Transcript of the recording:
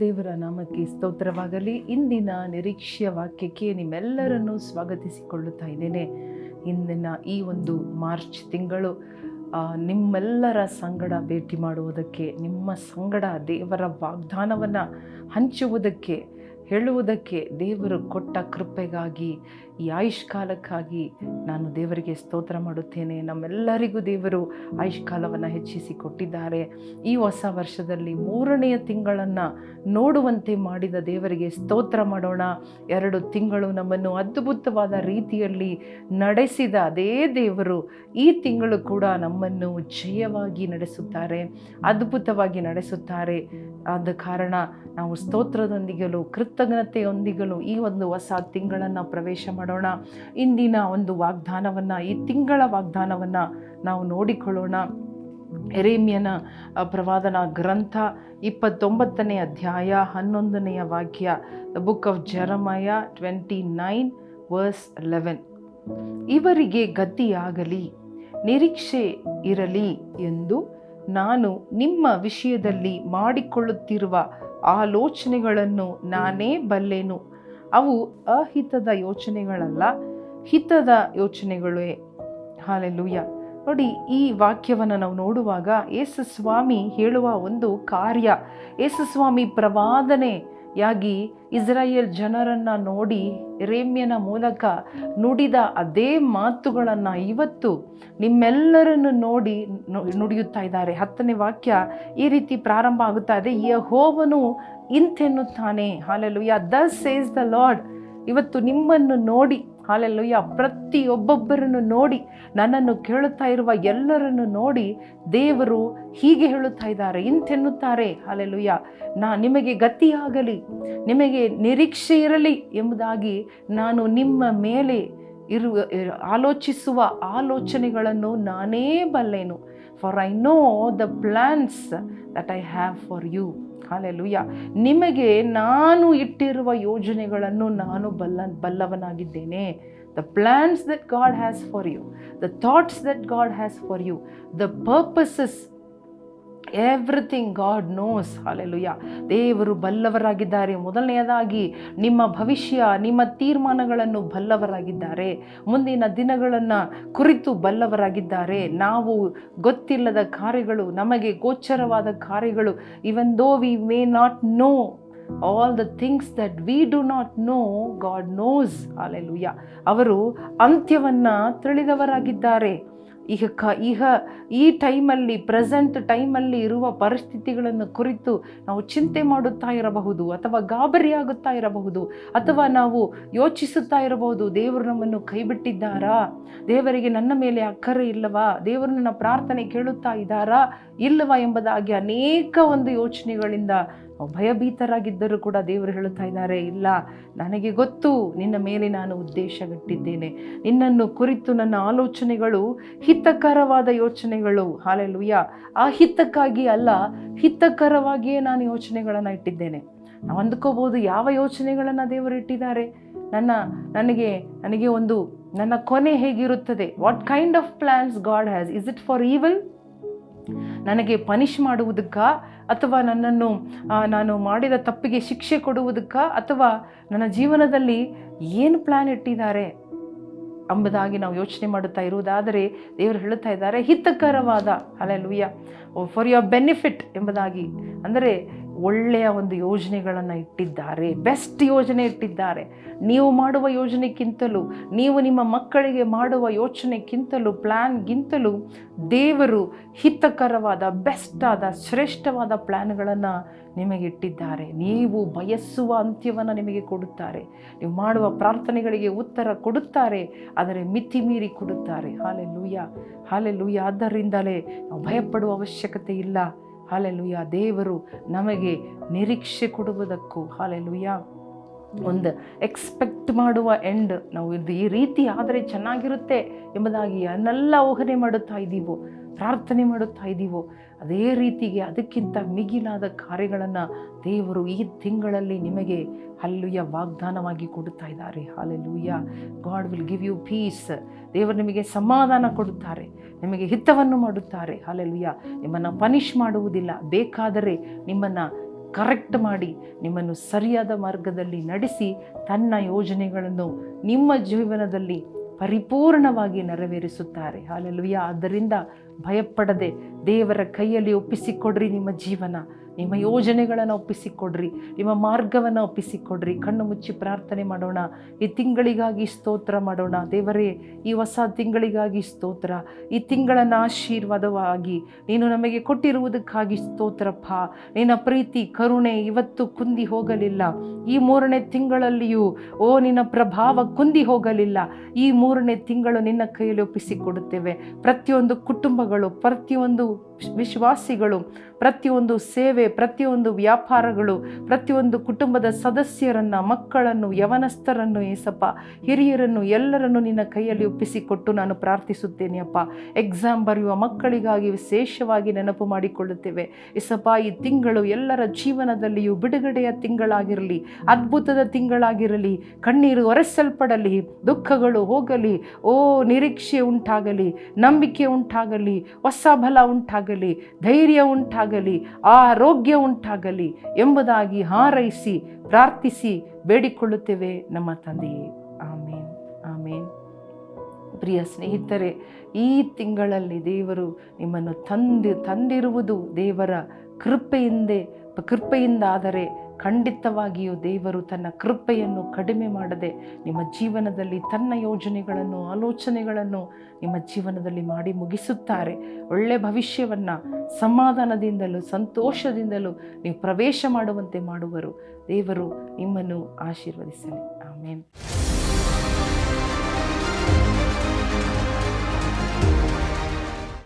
ದೇವರ ನಾಮಕ್ಕೆ ಸ್ತೋತ್ರವಾಗಲಿ. ಇಂದಿನ ನಿರೀಕ್ಷೆಯ ವಾಕ್ಯಕ್ಕೆ ನಿಮ್ಮೆಲ್ಲರನ್ನು ಸ್ವಾಗತಿಸಿಕೊಳ್ಳುತ್ತಾ ಇದ್ದೇನೆ. ಇಂದಿನ ಈ ಒಂದು ಮಾರ್ಚ್ ತಿಂಗಳು ನಿಮ್ಮೆಲ್ಲರ ಸಂಗಡ ಭೇಟಿ ಮಾಡುವುದಕ್ಕೆ, ನಿಮ್ಮ ಸಂಗಡ ದೇವರ ವಾಗ್ದಾನವನ್ನು ಹಂಚುವುದಕ್ಕೆ, ಹೇಳುವುದಕ್ಕೆ ದೇವರು ಕೊಟ್ಟ ಕೃಪೆಗಾಗಿ ಈ ಆಯುಷ್ಕಾಲಕ್ಕಾಗಿ ನಾನು ದೇವರಿಗೆ ಸ್ತೋತ್ರ ಮಾಡುತ್ತೇನೆ. ನಮ್ಮೆಲ್ಲರಿಗೂ ದೇವರು ಆಯುಷ್ಕಾಲವನ್ನು ಹೆಚ್ಚಿಸಿ ಕೊಟ್ಟಿದ್ದಾರೆ. ಈ ಹೊಸ ವರ್ಷದಲ್ಲಿ ಮೂರನೆಯ ತಿಂಗಳನ್ನು ನೋಡುವಂತೆ ಮಾಡಿದ ದೇವರಿಗೆ ಸ್ತೋತ್ರ ಮಾಡೋಣ. ಎರಡು ತಿಂಗಳು ನಮ್ಮನ್ನು ಅದ್ಭುತವಾದ ರೀತಿಯಲ್ಲಿ ನಡೆಸಿದ ಅದೇ ದೇವರು ಈ ತಿಂಗಳು ಕೂಡ ನಮ್ಮನ್ನು ಜಯವಾಗಿ ನಡೆಸುತ್ತಾರೆ, ಅದ್ಭುತವಾಗಿ ನಡೆಸುತ್ತಾರೆ. ಆದ ಕಾರಣ ನಾವು ಸ್ತೋತ್ರದೊಂದಿಗಲು ಕೃತಜ್ಞತೆಯೊಂದಿಗಲು ಈ ಒಂದು ಹೊಸ ತಿಂಗಳನ್ನು ಪ್ರವೇಶ ಮಾಡೋಣ. ಇಂದಿನ ಒಂದು ವಾಗ್ದಾನವನ್ನು, ಈ ತಿಂಗಳ ವಾಗ್ದಾನವನ್ನು ನಾವು ನೋಡಿಕೊಳ್ಳೋಣ. ಎರೇಮಿಯನ ಪ್ರವಾದನ ಗ್ರಂಥ ಇಪ್ಪತ್ತೊಂಬತ್ತನೇ ಅಧ್ಯಾಯ ಹನ್ನೊಂದನೆಯ ವಾಕ್ಯ the book of Jeremiah twenty nine verse eleven ಇವರಿಗೆ ಗತಿಯಾಗಲಿ, ನಿರೀಕ್ಷೆ ಇರಲಿ ಎಂದು ನಾನು ನಿಮ್ಮ ವಿಷಯದಲ್ಲಿ ಮಾಡಿಕೊಳ್ಳುತ್ತಿರುವ ಆಲೋಚನೆಗಳನ್ನು ನಾನೇ ಬಲ್ಲೆನು. ಅವು ಅಹಿತದ ಯೋಚನೆಗಳಲ್ಲ, ಹಿತದ ಯೋಚನೆಗಳೇ. ಹಾಲೆಲ್ಲೂಯ್ಯ ನೋಡಿ, ಈ ವಾಕ್ಯವನ್ನು ನಾವು ನೋಡುವಾಗ ಯೇಸುಸ್ವಾಮಿ ಹೇಳುವ ಒಂದು ಕಾರ್ಯ ಯೇಸು ಸ್ವಾಮಿ ಪ್ರವಾದನೆಯಾಗಿ ಇಸ್ರಾಯೇಲ್ ಜನರನ್ನು ನೋಡಿ ರೇಮ್ಯನ ಮೂಲಕ ನುಡಿದ ಅದೇ ಮಾತುಗಳನ್ನು ಇವತ್ತು ನಿಮ್ಮೆಲ್ಲರನ್ನು ನೋಡಿ ನುಡಿಯುತ್ತಾ ಇದ್ದಾರೆ. ಹತ್ತನೇ ವಾಕ್ಯ ಈ ರೀತಿ ಪ್ರಾರಂಭ ಆಗುತ್ತಾ ಇದೆ. ಯಹೋವನು ಇಂತೆನ್ನುತ್ತಾನೆ. Hallelujah thus says the Lord ಇವತ್ತು ನಿಮ್ಮನ್ನು ನೋಡಿ ಹಾಲೆಲ್ಲುಯ್ಯ. ಪ್ರತಿಯೊಬ್ಬೊಬ್ಬರನ್ನು ನೋಡಿ, ನನ್ನನ್ನು ಕೇಳುತ್ತಾ ಇರುವ ಎಲ್ಲರನ್ನು ನೋಡಿ ದೇವರು ಹೀಗೆ ಹೇಳುತ್ತಾ ಇದ್ದಾರೆ, ಇಂತೆನ್ನುತ್ತಾರೆ. ಹಾಲೆಲ್ಲುಯ್ಯ. ನಾ ನಿಮಗೆ ಗತಿಯಾಗಲಿ, ನಿಮಗೆ ನಿರೀಕ್ಷೆ ಇರಲಿ ಎಂಬುದಾಗಿ ನಾನು ನಿಮ್ಮ ಮೇಲೆ ಇರುವ ಆಲೋಚಿಸುವ ಆಲೋಚನೆಗಳನ್ನು ನಾನೇ ಬಲ್ಲೆನು. For I know the plans that I have for you hallelujah ನಿಮಗೆ ನಾನು ಇಟ್ಟಿರುವ ಯೋಜನೆಗಳನ್ನು ನಾನು ಬಲ್ಲ, ಬಲ್ಲವನಾಗಿದ್ದೇನೆ. The plans that God has for you the thoughts that God has for you the purposes everything God knows hallelujah ದೇವರು ಬಲ್ಲವರಾಗಿದ್ದಾರೆ. ಮೊದಲನೆಯದಾಗಿ ನಿಮ್ಮ ಭವಿಷ್ಯ, ನಿಮ್ಮ ತೀರ್ಮಾನಗಳನ್ನು ಬಲ್ಲವರಾಗಿದ್ದಾರೆ. ಮುಂದಿನ ದಿನಗಳನ್ನು ಕುರಿತು ಬಲ್ಲವರಾಗಿದ್ದಾರೆ. ನಾವು ಗೊತ್ತಿಲ್ಲದ ಕಾರ್ಯಗಳು, ನಮಗೆ ಗೋಚರವಾದ ಕಾರ್ಯಗಳು even though we may not know all the things that we do not know God knows hallelujah ಅವರು ಅಂತ್ಯವನ್ನು ತಿಳಿದವರಾಗಿದ್ದಾರೆ. ಈಗ ಕ, ಈಗ ಈ ಟೈಮಲ್ಲಿ ಪ್ರೆಸೆಂಟ್ ಟೈಮಲ್ಲಿ ಇರುವ ಪರಿಸ್ಥಿತಿಗಳನ್ನು ಕುರಿತು ನಾವು ಚಿಂತೆ ಮಾಡುತ್ತಾ ಇರಬಹುದು, ಅಥವಾ ಗಾಬರಿಯಾಗುತ್ತಾ ಇರಬಹುದು, ಅಥವಾ ನಾವು ಯೋಚಿಸುತ್ತಾ ಇರಬಹುದು, ದೇವರು ನಮ್ಮನ್ನು ಕೈಬಿಟ್ಟಿದ್ದಾರಾ? ದೇವರಿಗೆ ನನ್ನ ಮೇಲೆ ಅಕ್ಕರೆ ಇಲ್ಲವಾ? ದೇವರು ನನ್ನ ಪ್ರಾರ್ಥನೆ ಕೇಳುತ್ತಾ ಇದ್ದಾರಾ? ಇಲ್ಲವಾ ಎಂಬುದಾಗಿ ಅನೇಕ ಒಂದು ಯೋಚನೆಗಳಿಂದ ಭಯಭೀತರಾಗಿದ್ದರೂ ಕೂಡ ದೇವರು ಹೇಳುತ್ತಾ ಇದ್ದಾರೆ, ಇಲ್ಲ, ನನಗೆ ಗೊತ್ತು, ನಿನ್ನ ಮೇಲೆ ನಾನು ಉದ್ದೇಶಗಟ್ಟಿದ್ದೇನೆ ನಿನ್ನನ್ನು ಕುರಿತು ನನ್ನ ಆಲೋಚನೆಗಳು ಹಿತಕರವಾದ ಯೋಚನೆಗಳು. ಹಾಲೆಲುಯ್ಯ ಆ ಹಿತಕ್ಕಾಗಿ ಅಲ್ಲ, ಹಿತಕರವಾಗಿಯೇ ನಾನು ಯೋಚನೆಗಳನ್ನು ಇಟ್ಟಿದ್ದೇನೆ. ನಾವು ಅಂದ್ಕೋಬೋದು ಯಾವ ಯೋಚನೆಗಳನ್ನು ದೇವರು ಇಟ್ಟಿದ್ದಾರೆ. ನನ್ನ, ನನಗೆ ನನಗೆ ಒಂದು, ನನ್ನ ಕೊನೆ ಹೇಗಿರುತ್ತದೆ? What kind of plans God has is it for evil ನನಗೆ ಪನಿಷ್ ಮಾಡುವುದಕ್ಕ ಅಥವಾ ನನ್ನನ್ನು ನಾನು ಮಾಡಿದ ತಪ್ಪಿಗೆ ಶಿಕ್ಷೆ ಕೊಡುವುದಕ್ಕ ಅಥವಾ ನನ್ನ ಜೀವನದಲ್ಲಿ ಏನು ಪ್ಲ್ಯಾನ್ ಇಟ್ಟಿದ್ದಾರೆ ಎಂಬುದಾಗಿ ನಾವು ಯೋಚನೆ ಮಾಡುತ್ತಾ ಇರುವುದಾದರೆ ದೇವರು ಹೇಳುತ್ತಾ ಇದ್ದಾರೆ, ಹಿತಕರವಾದ ಅಲೆಲುಯ್ಯ ಫಾರ್ ಯುವರ್ ಬೆನಿಫಿಟ್ ಎಂಬುದಾಗಿ. ಅಂದರೆ ಒಳ್ಳೆಯ ಒಂದು ಯೋಜನೆಗಳನ್ನು ಇಟ್ಟಿದ್ದಾರೆ ಬೆಸ್ಟ್ ಯೋಜನೆ ಇಟ್ಟಿದ್ದಾರೆ. ನೀವು ಮಾಡುವ ಯೋಜನೆಗಿಂತಲೂ ನೀವು ನಿಮ್ಮ ಮಕ್ಕಳಿಗೆ ಮಾಡುವ ಯೋಚನೆಗಿಂತಲೂ ಪ್ಲ್ಯಾನ್ಗಿಂತಲೂ ದೇವರು ಹಿತಕರವಾದ ಬೆಸ್ಟ್ ಆದ, ಶ್ರೇಷ್ಠವಾದ ಪ್ಲ್ಯಾನ್ಗಳನ್ನು ನಿಮಗೆ ಇಟ್ಟಿದ್ದಾರೆ. ನೀವು ಬಯಸುವ ಅಂತ್ಯವನ್ನು ನಿಮಗೆ ಕೊಡುತ್ತಾರೆ. ನೀವು ಮಾಡುವ ಪ್ರಾರ್ಥನೆಗಳಿಗೆ ಉತ್ತರ ಕೊಡುತ್ತಾರೆ, ಆದರೆ ಮಿತಿ ಮೀರಿ ಕೊಡುತ್ತಾರೆ. ಹಾಲೆ ಲೂಯ ಹಾಲೆ ಲೂಯ ಆದ್ದರಿಂದಲೇ ನಾವು ಭಯಪಡುವ ಅವಶ್ಯಕತೆ ಇಲ್ಲ. ಹಾಲೆ ಲೂಯ ದೇವರು ನಮಗೆ ನಿರೀಕ್ಷೆ ಕೊಡುವುದಕ್ಕೂ ಹಾಲೆಲುಯ್ಯ ಲೂಯ ಒಂದು ಎಕ್ಸ್ಪೆಕ್ಟ್ ಮಾಡುವ ಎಂಡ್ ನಾವು ಇದು ಈ ರೀತಿ ಆದರೆ ಚೆನ್ನಾಗಿರುತ್ತೆ ಎಂಬುದಾಗಿ ಅನ್ನೆಲ್ಲ ಊಹನೆ ಮಾಡುತ್ತಾ ಇದ್ದೀವೋ. ಪ್ರಾರ್ಥನೆ ಮಾಡುತ್ತಾ ಇದ್ದೀವೋ, ಅದೇ ರೀತಿಗೆ ಅದಕ್ಕಿಂತ ಮಿಗಿಲಾದ ಕಾರ್ಯಗಳನ್ನು ದೇವರು ಈ ತಿಂಗಳಲ್ಲಿ ನಿಮಗೆ ಹಲ್ಲುಯ ವಾಗ್ದಾನವಾಗಿ ಕೊಡುತ್ತಾ ಇದ್ದಾರೆ. Hallelujah God will give you peace ದೇವರು ನಿಮಗೆ ಸಮಾಧಾನ ಕೊಡುತ್ತಾರೆ, ನಿಮಗೆ ಹಿತವನ್ನು ಮಾಡುತ್ತಾರೆ. ಹಾಲೆಲುಯ್ಯ ನಿಮ್ಮನ್ನು ಪನಿಷ್ ಮಾಡುವುದಿಲ್ಲ. ಬೇಕಾದರೆ ನಿಮ್ಮನ್ನು ಕರೆಕ್ಟ್ ಮಾಡಿ, ನಿಮ್ಮನ್ನು ಸರಿಯಾದ ಮಾರ್ಗದಲ್ಲಿ ನಡೆಸಿ, ತನ್ನ ಯೋಜನೆಗಳನ್ನು ನಿಮ್ಮ ಜೀವನದಲ್ಲಿ ಪರಿಪೂರ್ಣವಾಗಿ ನೆರವೇರಿಸುತ್ತಾರೆ. ಹಾಲೆಲುಯ್ಯ ಆದ್ದರಿಂದ ಭಯಪಡದೆ ದೇವರ ಕೈಯಲ್ಲಿ ಒಪ್ಪಿಸಿಕೊಡ್ರಿ ನಿಮ್ಮ ಜೀವನ, ನಿಮ್ಮ ಯೋಜನೆಗಳನ್ನು ಒಪ್ಪಿಸಿಕೊಡ್ರಿ, ನಿಮ್ಮ ಮಾರ್ಗವನ್ನು ಒಪ್ಪಿಸಿಕೊಡ್ರಿ. ಕಣ್ಣು ಮುಚ್ಚಿ ಪ್ರಾರ್ಥನೆ ಮಾಡೋಣ. ಈ ತಿಂಗಳಿಗಾಗಿ ಸ್ತೋತ್ರ ಮಾಡೋಣ. ದೇವರೇ, ಈ ಹೊಸ ತಿಂಗಳಿಗಾಗಿ ಸ್ತೋತ್ರ. ಈ ತಿಂಗಳನ್ನು ಆಶೀರ್ವಾದವಾಗಿ ನೀನು ನಮಗೆ ಕೊಟ್ಟಿರುವುದಕ್ಕಾಗಿ ಸ್ತೋತ್ರಪ್ಪ. ನಿನ್ನ ಪ್ರೀತಿ, ಕರುಣೆ ಇವತ್ತು ಕುಂದಿ ಹೋಗಲಿಲ್ಲ. ಈ ಮೂರನೇ ತಿಂಗಳಲ್ಲಿಯೂ, ಓ ನಿನ್ನ ಪ್ರಭಾವ ಕುಂದಿ ಹೋಗಲಿಲ್ಲ. ಈ ಮೂರನೇ ತಿಂಗಳು ನಿನ್ನ ಕೈಯಲ್ಲಿ ಒಪ್ಪಿಸಿಕೊಡುತ್ತೇವೆ. ಪ್ರತಿಯೊಂದು ಕುಟುಂಬಗಳು ಪ್ರತಿಯೊಂದು ವಿಶ್ವಾಸಿಗಳು, ಪ್ರತಿಯೊಂದು ಸೇವೆ, ಪ್ರತಿಯೊಂದು ವ್ಯಾಪಾರಗಳು, ಪ್ರತಿಯೊಂದು ಕುಟುಂಬದ ಸದಸ್ಯರನ್ನು, ಮಕ್ಕಳನ್ನು, ಯವನಸ್ಥರನ್ನು ಏಸಪ್ಪ, ಹಿರಿಯರನ್ನು ಎಲ್ಲರನ್ನು ನಿನ್ನ ಕೈಯಲ್ಲಿ ಒಪ್ಪಿಸಿಕೊಟ್ಟು ನಾನು ಪ್ರಾರ್ಥಿಸುತ್ತೇನೆ ಅಪ್ಪ. ಎಕ್ಸಾಮ್ ಬರೆಯುವ ಮಕ್ಕಳಿಗಾಗಿ ವಿಶೇಷವಾಗಿ ನೆನಪು ಮಾಡಿಕೊಳ್ಳುತ್ತೇವೆ. ಏಸಪ್ಪ, ಈ ತಿಂಗಳು ಎಲ್ಲರ ಜೀವನದಲ್ಲಿಯೂ ಬಿಡುಗಡೆಯ ತಿಂಗಳಾಗಿರಲಿ, ಅದ್ಭುತದ ತಿಂಗಳಾಗಿರಲಿ, ಕಣ್ಣೀರು ಒರೆಸಲ್ಪಡಲಿ, ದುಃಖಗಳು ಹೋಗಲಿ, ಓ ನಿರೀಕ್ಷೆ ಉಂಟಾಗಲಿ, ನಂಬಿಕೆ ಉಂಟಾಗಲಿ ಹೊಸ ಬಲ ಉಂಟಾಗಲಿ, ಧೈರ್ಯ ಉಂಟಾಗಲಿ, ಆರೋಗ್ಯ ಉಂಟಾಗಲಿ ಎಂಬುದಾಗಿ ಹಾರೈಸಿ, ಪ್ರಾರ್ಥಿಸಿ ಬೇಡಿಕೊಳ್ಳುತ್ತೇವೆ ನಮ್ಮ ತಂದೆಯೇ. ಆಮೇನ್. ಆಮೇನ್. ಪ್ರಿಯ ಸ್ನೇಹಿತರೆ, ಈ ತಿಂಗಳಲ್ಲಿ ದೇವರು ನಿಮ್ಮನ್ನು ತಂದಿ, ತಂದಿರುವುದು ದೇವರ ಕೃಪೆಯಿಂದೇ, ಕೃಪೆಯಿಂದಾದರೆ ಖಂಡಿತವಾಗಿಯೂ ದೇವರು ತನ್ನ ಕೃಪೆಯನ್ನು ಕಡಿಮೆ ಮಾಡದೆ ನಿಮ್ಮ ಜೀವನದಲ್ಲಿ ತನ್ನ ಯೋಜನೆಗಳನ್ನು, ಆಲೋಚನೆಗಳನ್ನು ನಿಮ್ಮ ಜೀವನದಲ್ಲಿ ಮಾಡಿ ಮುಗಿಸುತ್ತಾರೆ. ಒಳ್ಳೆಯ ಭವಿಷ್ಯವನ್ನು ಸಮಾಧಾನದಿಂದಲೂ ಸಂತೋಷದಿಂದಲೂ ನೀವು ಪ್ರವೇಶ ಮಾಡುವಂತೆ ಮಾಡುವರು. ದೇವರು ನಿಮ್ಮನ್ನು ಆಶೀರ್ವದಿಸಲಿ. ಆಮೇಲೆ